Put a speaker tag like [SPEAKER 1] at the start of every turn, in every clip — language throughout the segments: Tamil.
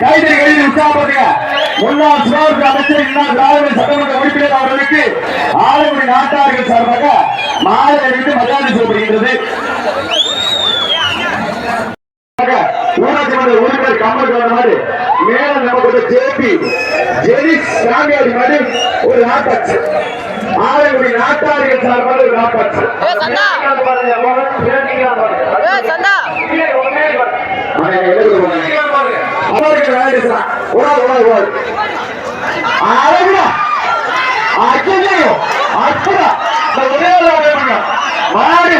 [SPEAKER 1] கைதை கைது உற்சாகப்படுத்துங்க முன்னாள் சுகாதார அமைச்சர் இன்னார் திராவிட சட்டமன்ற உறுப்பினர் அவர்களுக்கு ஆலங்குடி நாட்டார்கள் சார்பாக மாலை அணிவித்து மரியாதை செய்யப்படுகின்றது ஊராட்சி மன்ற உறுப்பினர் கமல் மாதிரி மேல நமக்கு ஜேபி ஜெனிஸ் சாமியாடி மாதிரி ஒரு நாட்டாட்சி. ஆலங்குடி நாட்டார்கள் சார்பாக ஒரு நாட்டாட்சி. ஓடாது, ஓடாது, ஓடாது. அழகுடா. அச்சச்சோ. அற்புதா. ஒரே ஒரு மாடு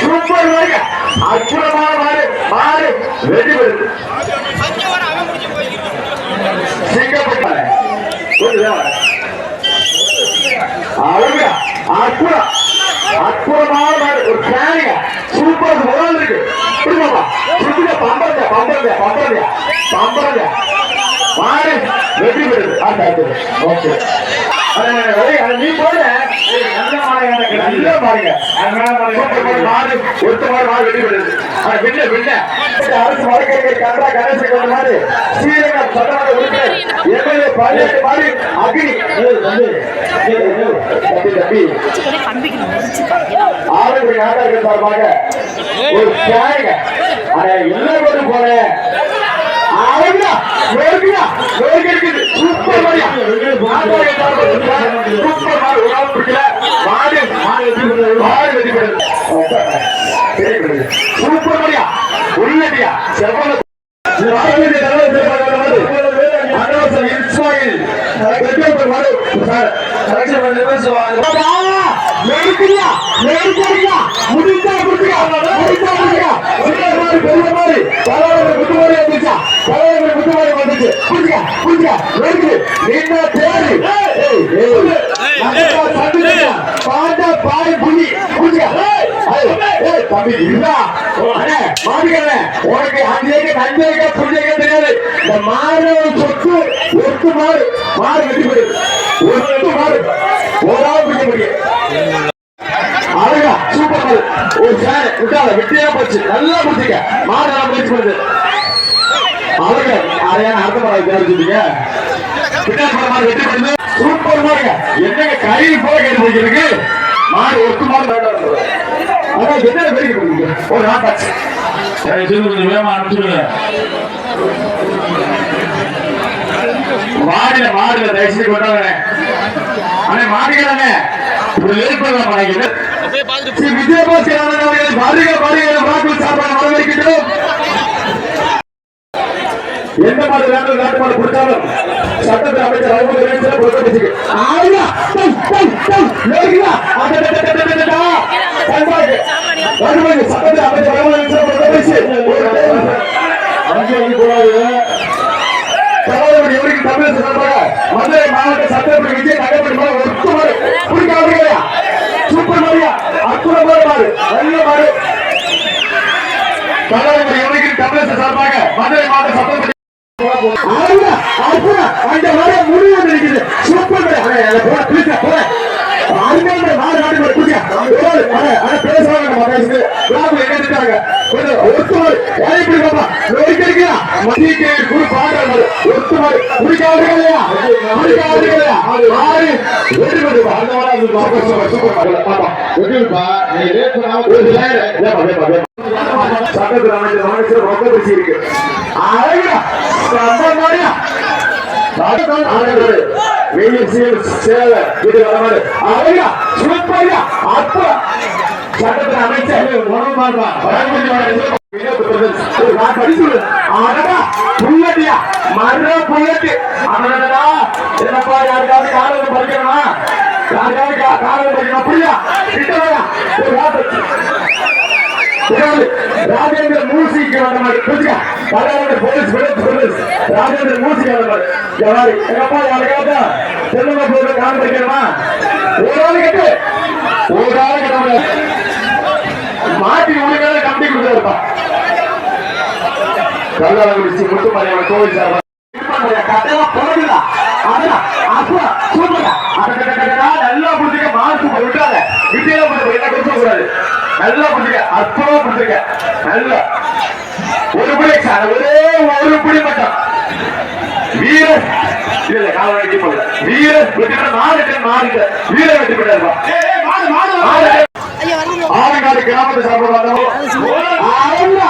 [SPEAKER 1] சூப்பர் அற்புதமான மாடு மாடு வெற்றி பெற்றது சிங்கப்பட்டாங்க அழகுடா அற்புதம் அற்புதமான மாடு ஒரு ஃபேனுங்க சூப்பர் முதல் இருக்கு புரியுமாப்பா சுத்தில பம்பரங்க பம்பரங்க பம்பரங்க பம்பரங்க மாடு வெற்றி பெறுது ஆட்டா ஓகே. நீ போல நல்ல மாடு நல்ல மாடுங்க மாடு ஒருத்த மாடு மாடு வெற்றி பெறுது விண்ண விண்ண அரசு வழக்கறிஞர் கன்றா கணேசன் கொண்ட மாடு சட்டமன்ற உறுப்பினர் எம்எல்ஏ அக்னி. நாட்டார்கள் சார்பாக ஒரு எல்லாரும் போல அழகுடா நோய்க்குடா நோய்க்கு இருக்குது சூப்பர் மாதிரியா நாட்டார்கள் சார்பாக ஒரு தியாகி. சூப்பர் மாடு ஒரு ஆள் பிடிக்கல மாடு மாடு வெற்றி பெறுது மாடு வெற்றி பெறுது சூப்பர் மாதிரியா உள்ளடியா செவ்வளவு ராஜ்யத்தை தலைவர் செய்யப்பட்ட அன்னவாசல் இஸ்மாயில் ஏய் தம்பி இல்லா உனக்கு அஞ்சு ஏக்கர் அஞ்சு தெரியாது. இந்த மாடு சொத்து ஒட்டு மாடு மாடு வெட்டி பிடிக்க முடியும் அழகா சூப்பர் ஒரு சேர் வெட்டியா போச்சு. நல்லா பிடிச்சிக்க மாடு நல்லா பிடிச்சு பண்ணுது. அழகா அரையான விசாரிச்சுட்டீங்க பின்னாடி மாடு வெட்டி பண்ணுது சூப்பர் மாடுங்க என்னங்க கையில் போல கேட்டு போய்க்கிறதுக்கு மாடு ஒட்டு மாடு என்ன பண்ணுங்க ஒரு நாட்டாச்சு
[SPEAKER 2] கொஞ்சம் வேகமா அனுப்பிச்சுடுங்க.
[SPEAKER 1] மாடுல மாடுல தயவுசெய்து கொண்டாங்க அண்ணே மாடுகிறாங்க இப்படி நினைக்குது ஸ்ரீ விஜயபாஸ்கர் அவர்கள் சார்பாக வரவேற்கின்றோம். எந்த மாதிரி வேண்டும் நாட்டு மாடு கொடுத்தாலும் சட்டத்தில் அமைச்சர் அனுமதி வேண்டும் கொடுக்கப்பட்டு ஆயா டேய் சட்டத்தில் அமைச்சர் அனுமதி வேண்டும் கொடுக்கப்பட்டு மதுரை மாவட்ட சட்டப்படி விஜய் நகர்படி மாடு ஒத்து சூப்பர் அற்புதமான மாடு நல்ல மாடு. எவருக்கு தமிழக சார்பாக மதுரை மாவட்ட சட்டப்படி அந்த மாடு முடிவு இருக்குது சூப்பர் போடா, பிடிச்சா, போடா. அருமையான மாடு, நாட்டு மாடு, பிடிச்சா. ஒரு, அட, அட, பேசுவாங்க நம்ம பேசுது. விழாக்குள்ள எங்கிருக்காங்க? கொஞ்சம் ஒத்து மாடு. ஏன் இப்படி பாப்பா? நோய்க்கு இருக்கியா? மதிக்கு குரு பாடுற மாடு. ஒத்து மாடு. குடிக்காது இல்லையா? குடிக்காது இல்லையா? மாடு, வெற்றி பெற்றுப்பா. அந்த அது பாப்பா, சூப்பர். பாப்பா, வெற்றிப்பா. நீ ரேட் பண்ணாம. சட்டத்தில் அமைச்சர் ரொம்ப பேசி இருக்கு அழகா ரொம்ப மாதிரியா சட்டத்தில் அமைச்சர் புல்லட்டியா மர புல்லட்டி அவனடா என்னப்பா யாருக்காவது காலம் படிக்கணுமா யாருக்காவது கா- படிக்கணும் புரியா கிட்ட ஒரு வார்த்தை. ராஜேந்திர மூசிக்கு வந்த மாதிரி புரிஞ்சுக்க பரவாயில்ல போலீஸ் போலீஸ் போலீஸ். ராஜேந்திர மூசிக்கு வந்த மாதிரி யாரு எங்கப்பா யாருக்காவது செல்லுங்க போது காலம் ஒரு ஆள் கட்டு. ஒரு ஆள் கட்ட மாட்டி உனக்காக கம்பி கொடுத்தாருப்பா கல்லாங்குறிச்சி முத்துமலையான கோவில் சார் கட்டெல்லாம் சூப்பரா. நல்லா புரிஞ்சுக்க மாசு விட்டாத விட்டியில என்ன கொடுக்க கூடாது நல்லா பிடிக்க அற்புதமா பிடிச்சிருக்க நல்லா. ஒரு புடி ஒரே ஒரு புடி மட்டும். வீர இல்ல கால வெட்டி போடல வீர வெட்டி போட மாறிட்டு மாறிட்டு வீர வெட்டி போட்டாருப்பா ஆலங்காடு கிராமத்தை சாப்பிட வந்தவங்க ஆளுங்க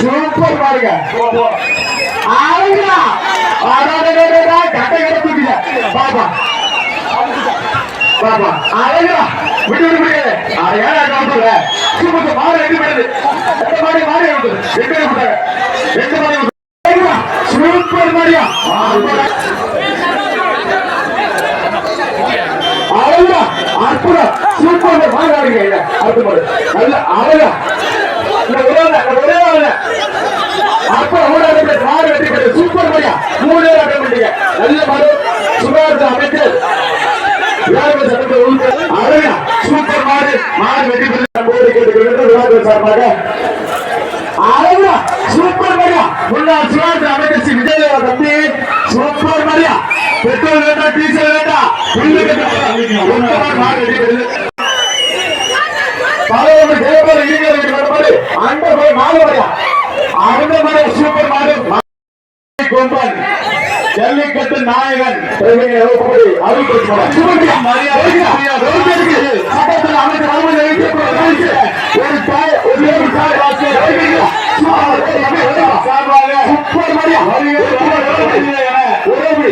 [SPEAKER 1] சூப்பர் பாருங்க கட்டை கட்ட தூக்கிட்ட பாப்பா பாப்பா அழகா விட்டு விட்டு விட்டு அது ஏன் நான் சொல்ல சூப்பர் மாடு ரெண்டு பேருது எந்த மாடி மாடி இருக்குது ரெண்டு பேரும் விட்டாங்க ரெண்டு மாடி சூப்பர் மாடியா. அழகா அற்புதம். சூப்பர் மாடு. ஆடுங்க அற்புதம் நல்ல அழகா. ஒரே ஆளு, இந்த ஒரே ஆளு. அப்புறம் மூணு ஆளு பேர் மாடு வெட்டி போட்டு சூப்பர் மாடியா. மூணு நல்ல மாடு. சுகாதார அமைச்சர். அழகா. பெற்று போடு கேட்டுக்கிறது விளையாட்டு சார்பாக அழகா சூப்பர் மாடியா முன்னாள் சுகாதார அமைச்சர் ஸ்ரீ விஜயதேவா தம்பி சூப்பர் மாடியா பெட்ரோல் வேண்டாம் டீசல் வேண்டாம் தலைவர் தேவர் இளைஞர் அந்த போய் அந்த மாடு சூப்பர் மாடு. கொம்பன் ஜல்லிக்கட்டு நாயகன்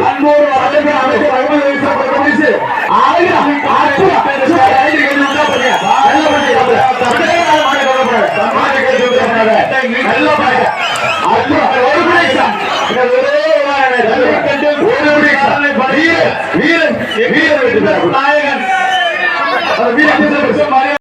[SPEAKER 1] அன்போடு அமைச்சர் அமைச்சர் ஆயிரம் நல்ல வீரன் வீரன் வீரன். வீரன்